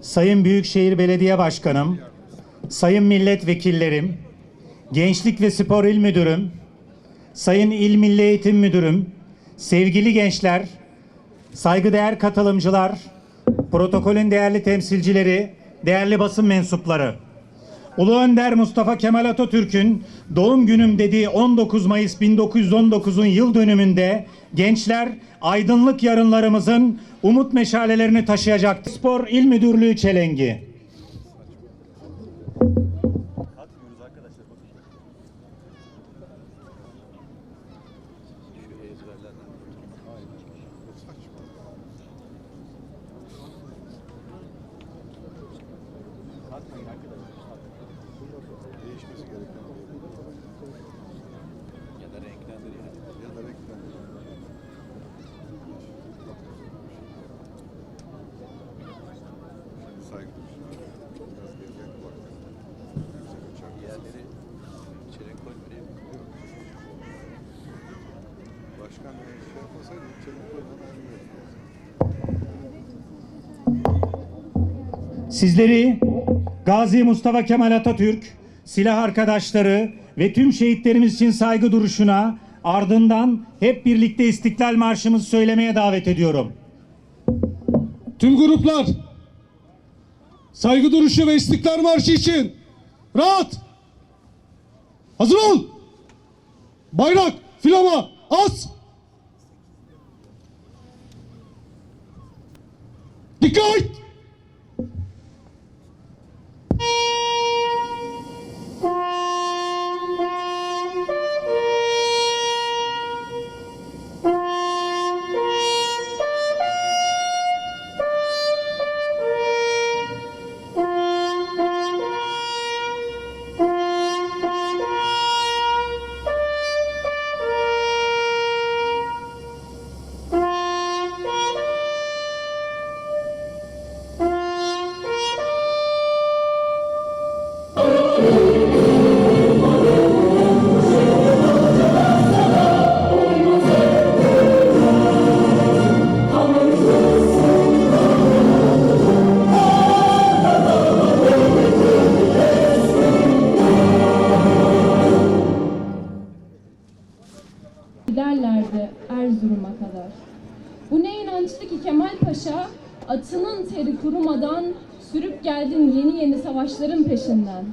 Sayın Büyükşehir Belediye Başkanım, Sayın Milletvekillerim, Gençlik ve Spor İl Müdürüm, Sayın İl Milli Eğitim Müdürüm, sevgili gençler, saygıdeğer katılımcılar, protokolün değerli temsilcileri, değerli basın mensupları. Ulu Önder Mustafa Kemal Atatürk'ün doğum günüm dediği 19 Mayıs 1919'un yıl dönümünde gençler aydınlık yarınlarımızın umut meşalelerini taşıyacaktır. Spor İl Müdürlüğü çelengi. Sizleri Gazi Mustafa Kemal Atatürk, silah arkadaşları ve tüm şehitlerimiz için saygı duruşuna ardından hep birlikte İstiklal Marşımızı söylemeye davet ediyorum. Tüm gruplar saygı duruşu ve istiklal marşı için rahat. Hazır ol. Bayrak, filama, as. Dikkat! Giderlerdi Erzurum'a kadar. Bu ne inançlı ki Kemal Paşa atının teri kurumadan sürüp geldin yeni yeni savaşların peşinden.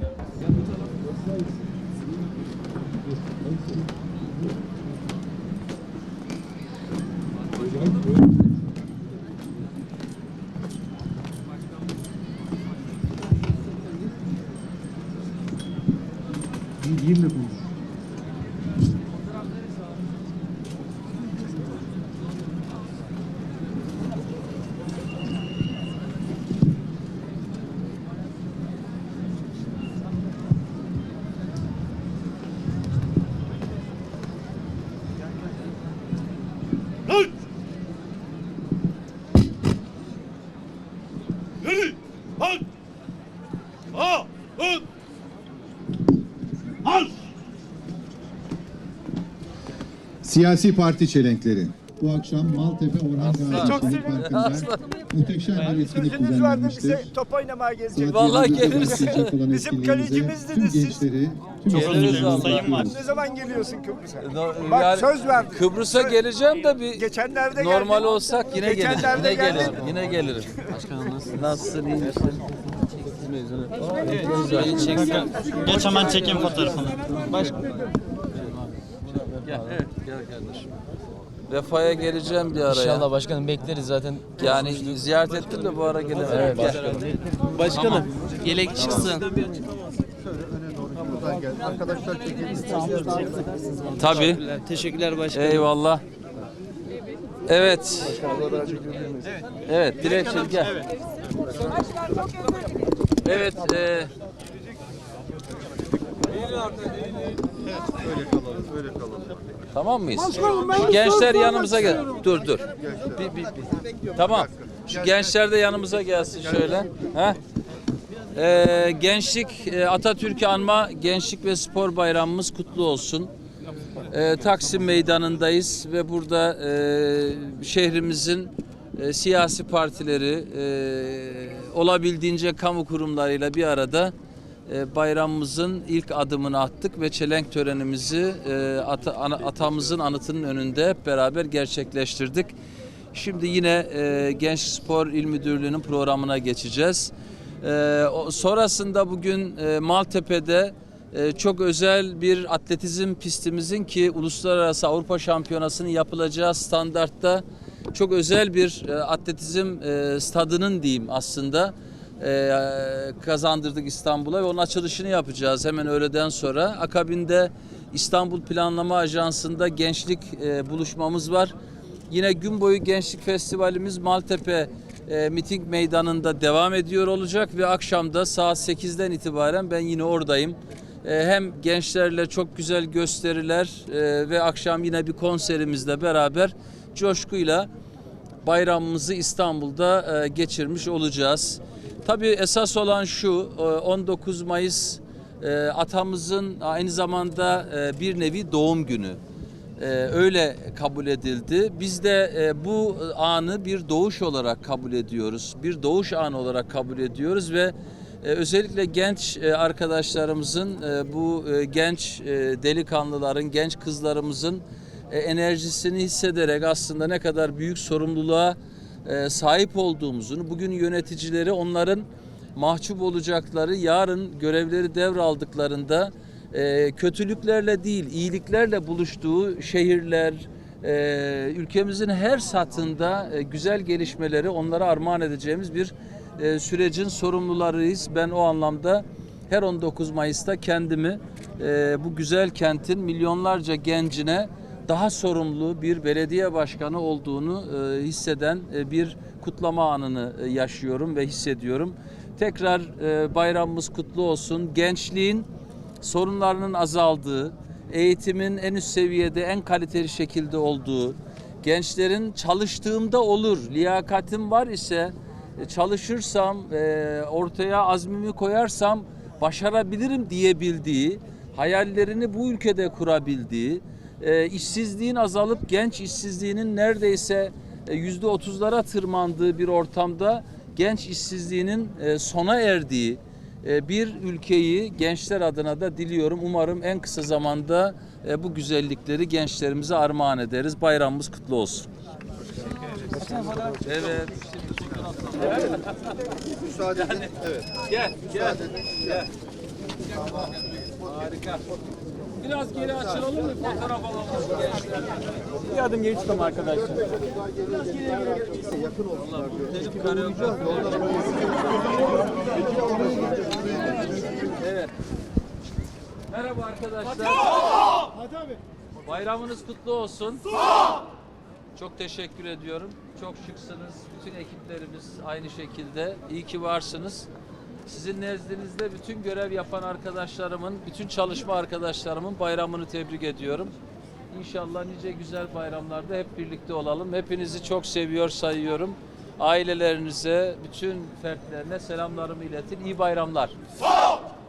Siyasi parti çelenkleri. Bu akşam Maltepe Orhan Gazi Şehir Parkı'nda muhteşem bir etkinlik düzenlenmiştir. bize top oynamaya. Saat Vallahi 7'de geliriz. Bizim kalecimizdiniz siz. gençleri, tüm Geliriz vallahi. bekliyoruz. Ne zaman geliyorsun Kıbrıs'a? No- Bak yani söz verdin. Kıbrıs'a geleceğim de bir Geçenlerde normal geldin. olsak yine gelirim. Yine gelirim. Yine gelirim. Başkanım nasılsın? Nasılsın? İyi misin? Geç hemen çekeyim fotoğrafını. Gel. Gel kardeşim. Vefa'ya geleceğim bir ara İnşallah başkanım bekleriz zaten. Yani ziyaret ettim de bu ara gelemedim. Gel. Başkanım yelek çıksın. Arkadaşlar. Tabii. Teşekkürler başkanım. Eyvallah. Evet. Evet, Dilekçe gel. Evet, e, Tamam mıyız? Şu gençler yanımıza gel. Dur dur. Bir, bir, bir. Tamam. Şu gençler de yanımıza gelsin şöyle. Ha? Ee, gençlik, e, Atatürk'ü anma Gençlik ve Spor Bayramımız kutlu olsun. Ee, Taksim Meydanı'ndayız ve burada e, şehrimizin e, siyasi partileri e, olabildiğince kamu kurumlarıyla bir arada bayramımızın ilk adımını attık ve çelenk törenimizi e, atamızın anıtının önünde hep beraber gerçekleştirdik. Şimdi yine e, Genç Spor İl Müdürlüğü'nün programına geçeceğiz. E, sonrasında bugün Maltepe'de çok özel bir atletizm pistimizin ki Uluslararası Avrupa Şampiyonası'nın yapılacağı standartta çok özel bir atletizm stadının diyeyim aslında e, kazandırdık İstanbul'a ve onun açılışını yapacağız hemen öğleden sonra. Akabinde İstanbul Planlama Ajansı'nda gençlik e, buluşmamız var. Yine gün boyu gençlik festivalimiz Maltepe e, miting meydanında devam ediyor olacak ve akşamda saat 8'den itibaren ben yine oradayım. Hem gençlerle çok güzel gösteriler ve akşam yine bir konserimizle beraber coşkuyla bayramımızı İstanbul'da geçirmiş olacağız. Tabii esas olan şu e, 19 Mayıs e, atamızın aynı zamanda e, bir nevi doğum günü. E, öyle kabul edildi. Biz de e, bu anı bir doğuş olarak kabul ediyoruz. Bir doğuş anı olarak kabul ediyoruz ve e, özellikle genç e, arkadaşlarımızın e, bu e, genç e, delikanlıların, genç kızlarımızın e, enerjisini hissederek aslında ne kadar büyük sorumluluğa e, sahip olduğumuzun, bugün yöneticileri onların mahcup olacakları, yarın görevleri devraldıklarında e, kötülüklerle değil, iyiliklerle buluştuğu şehirler, e, ülkemizin her satında güzel gelişmeleri onlara armağan edeceğimiz bir sürecin sorumlularıyız. Ben o anlamda her 19 Mayıs'ta kendimi bu güzel kentin milyonlarca gencine daha sorumlu bir belediye başkanı olduğunu e, hisseden e, bir kutlama anını e, yaşıyorum ve hissediyorum. Tekrar bayramımız kutlu olsun. Gençliğin sorunlarının azaldığı, eğitimin en üst seviyede, en kaliteli şekilde olduğu, gençlerin çalıştığımda olur, liyakatim var ise çalışırsam, ortaya azmimi koyarsam başarabilirim diyebildiği, hayallerini bu ülkede kurabildiği, e, işsizliğin azalıp genç işsizliğinin neredeyse e, yüzde otuzlara tırmandığı bir ortamda genç işsizliğinin e, sona erdiği e, bir ülkeyi gençler adına da diliyorum. Umarım en kısa zamanda e, bu güzellikleri gençlerimize armağan ederiz. Bayramımız kutlu olsun. Evet. Müsaade edin. Evet. Gel, gel. Gel. Harika. Biraz geri açılalım mı? Fotoğraf alalım. Bir adım geri çıkalım arkadaşlar. Yakın olsunlar diyor. Evet. Merhaba arkadaşlar. Bayramınız kutlu olsun. Çok teşekkür ediyorum. Çok şıksınız. Bütün ekiplerimiz aynı şekilde. İyi ki varsınız. Sizin nezdinizde bütün görev yapan arkadaşlarımın, bütün çalışma arkadaşlarımın bayramını tebrik ediyorum. İnşallah nice güzel bayramlarda hep birlikte olalım. Hepinizi çok seviyor, sayıyorum. Ailelerinize, bütün fertlerine selamlarımı iletin. İyi bayramlar.